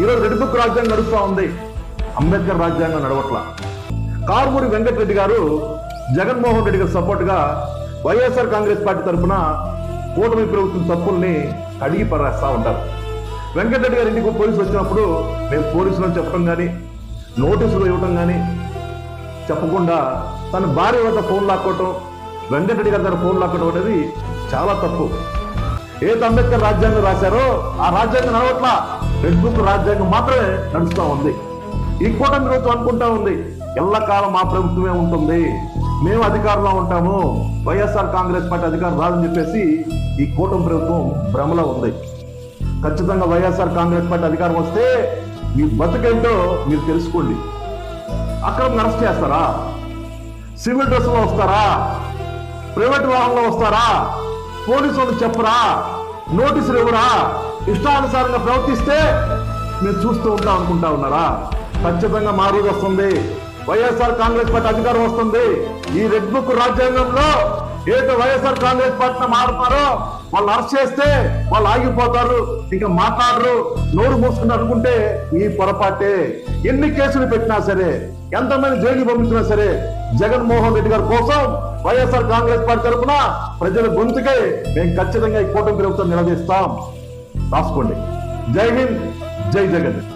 ఈరోజు red book రాజ్యాంగం నడుస్తూ ఉంది. అంబేద్కర్ రాజ్యాంగం నడవట్లా. కారుమూరి వెంకటరెడ్డి గారు జగన్మోహన్ రెడ్డి గారు సపోర్ట్గా వైఎస్ఆర్ కాంగ్రెస్ పార్టీ తరఫున కూటమి ప్రభుత్వం తప్పుల్ని అడిగి పరేస్తా ఉంటారు. వెంకటరెడ్డి గారి ఇంటికి పోలీసులు వచ్చినప్పుడు మేము పోలీసులను చెప్పడం కానీ నోటీసులు ఇవ్వటం కానీ చెప్పకుండా తన భార్య వద్ద ఫోన్ లాక్కోవటం వెంకటరెడ్డి గారి దగ్గర ఫోన్ లాక్కోవడం అనేది చాలా తప్పు. ఏది అంబేద్కర్ రాజ్యాంగం రాశారో ఆ రాజ్యాంగం నడవట్లా. రెడ్ బుక్ రాజ్యాంగం మాత్రమే నడుస్తూ ఉంది. ఈ కూటమి ప్రభుత్వం అనుకుంటా ఉంది ఎల్లకాలం మా ప్రభుత్వమే ఉంటుంది. మేము అధికారంలో ఉంటాము. వైఎస్ఆర్ కాంగ్రెస్ పార్టీ అధికారం రాదని చెప్పేసి ఈ కూటమి ప్రభుత్వం భ్రమలో ఉంది. ఖచ్చితంగా వైఎస్ఆర్ కాంగ్రెస్ పార్టీ అధికారం వస్తే మీ బతుకేంటో మీరు తెలుసుకోండి. అక్రమం అరెస్ట్ చేస్తారా? సివిల్ డ్రెస్లో వస్తారా? ప్రైవేట్ వాహనంలో వస్తారా? పోలీసులు చెప్పరా? నోటీసులు ఇవ్వరా? ఇష్టానుసారంగా ప్రవర్తిస్తే మీరు చూస్తూ ఉంటాం అనుకుంటా ఉన్నారా? ఖచ్చితంగా మా రోజు వస్తుంది. వైఎస్ఆర్ కాంగ్రెస్ పార్టీ అధికారం వస్తుంది. ఈ రెడ్ బుక్ రాజ్యాంగంలో ఏదో వైఎస్ఆర్ కాంగ్రెస్ పార్టీ మారుతారో వాళ్ళు అరెస్ట్ చేస్తే వాళ్ళు ఆగిపోతారు. ఇంకా మాట్లాడరు నోరు మూసుకుని అనుకుంటే ఈ పొరపాటే. ఎన్ని కేసులు పెట్టినా సరే ఎంతమంది జైలు పంపించినా సరే జగన్మోహన్ రెడ్డి గారి కోసం వైఎస్ఆర్ కాంగ్రెస్ పార్టీ తరఫున ప్రజల గొంతుకై మేము ఖచ్చితంగా ఈ కూటమి ప్రభుత్వం నిలదీస్తాం. రాసుకోండి. జై హింద్ జై జగన్.